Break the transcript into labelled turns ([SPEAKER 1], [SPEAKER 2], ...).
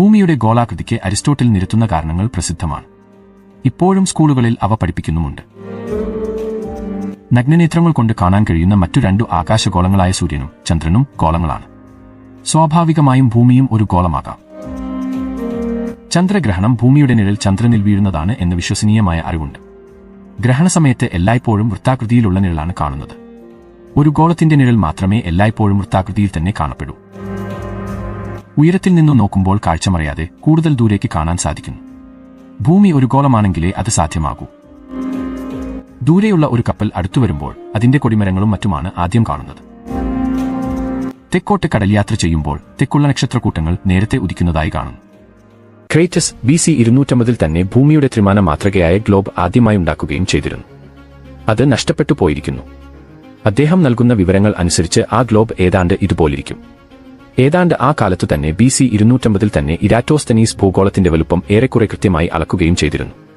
[SPEAKER 1] ഭൂമിയുടെ ഗോളാകൃതിക്ക് അരിസ്റ്റോട്ടിൽ നിരത്തുന്ന കാരണങ്ങൾ പ്രസിദ്ധമാണ്. ഇപ്പോഴും സ്കൂളുകളിൽ അവ പഠിപ്പിക്കുന്നുമുണ്ട്. നഗ്നനേത്രങ്ങൾ കൊണ്ട് കാണാൻ കഴിയുന്ന മറ്റു രണ്ടു ആകാശഗോളങ്ങളായ സൂര്യനും ചന്ദ്രനും ഗോളങ്ങളാണ്. സ്വാഭാവികമായും ഭൂമിയും ഒരു ഗോളമാകാം. ചന്ദ്രഗ്രഹണം ഭൂമിയുടെ നിഴൽ ചന്ദ്രനിൽ വീഴുന്നതാണ് എന്ന് വിശ്വസനീയമായ അറിവുണ്ട്. ഗ്രഹണസമയത്ത് എല്ലായ്പ്പോഴും വൃത്താകൃതിയിലുള്ള നിഴലാണ് കാണുന്നത്. ഒരു ഗോളത്തിന്റെ നിഴൽ മാത്രമേ എല്ലായ്പ്പോഴും വൃത്താകൃതിയിൽ തന്നെ കാണപ്പെടൂ. ഉയരത്തിൽ നിന്നും നോക്കുമ്പോൾ കാഴ്ചമറിയാതെ കൂടുതൽ ദൂരേക്ക് കാണാൻ സാധിക്കുന്നു ഭൂമി ഒരു ഗോളമാണെങ്കിലേ അത് സാധ്യമാകൂ. ദൂരെയുള്ള ഒരു കപ്പൽ അടുത്തു വരുമ്പോൾ അതിന്റെ കൊടിമരങ്ങളും മറ്റുമാണ് ആദ്യം കാണുന്നത്. തെക്കോട്ട് കടൽയാത്ര ചെയ്യുമ്പോൾ തെക്കുള്ള നക്ഷത്രക്കൂട്ടങ്ങൾ നേരത്തെ ഉദിക്കുന്നതായി കാണുന്നു ക്രേറ്റസ് ബി സി ഇരുന്നൂറ്റമ്പതിൽ തന്നെ ഭൂമിയുടെ ത്രിമാന മാതൃകയായ ഗ്ലോബ് ആദ്യമായി ഉണ്ടാക്കുകയും ചെയ്തിരുന്നു. അത് നഷ്ടപ്പെട്ടു പോയിരിക്കുന്നു. അദ്ദേഹം നൽകുന്ന വിവരങ്ങൾ അനുസരിച്ച് ആ ഗ്ലോബ് ഏതാണ്ട് ഇതുപോലിരിക്കും. ഏതാണ്ട് ആ കാലത്തു തന്നെ ബി സി ഇരുന്നൂറ്റമ്പതിൽ തന്നെ ഇരാറ്റോസ്തനീസ് ഭൂഗോളത്തിന്റെ വലുപ്പം ഏറെക്കുറെ കൃത്യമായി അളക്കുകയും ചെയ്തിരുന്നു.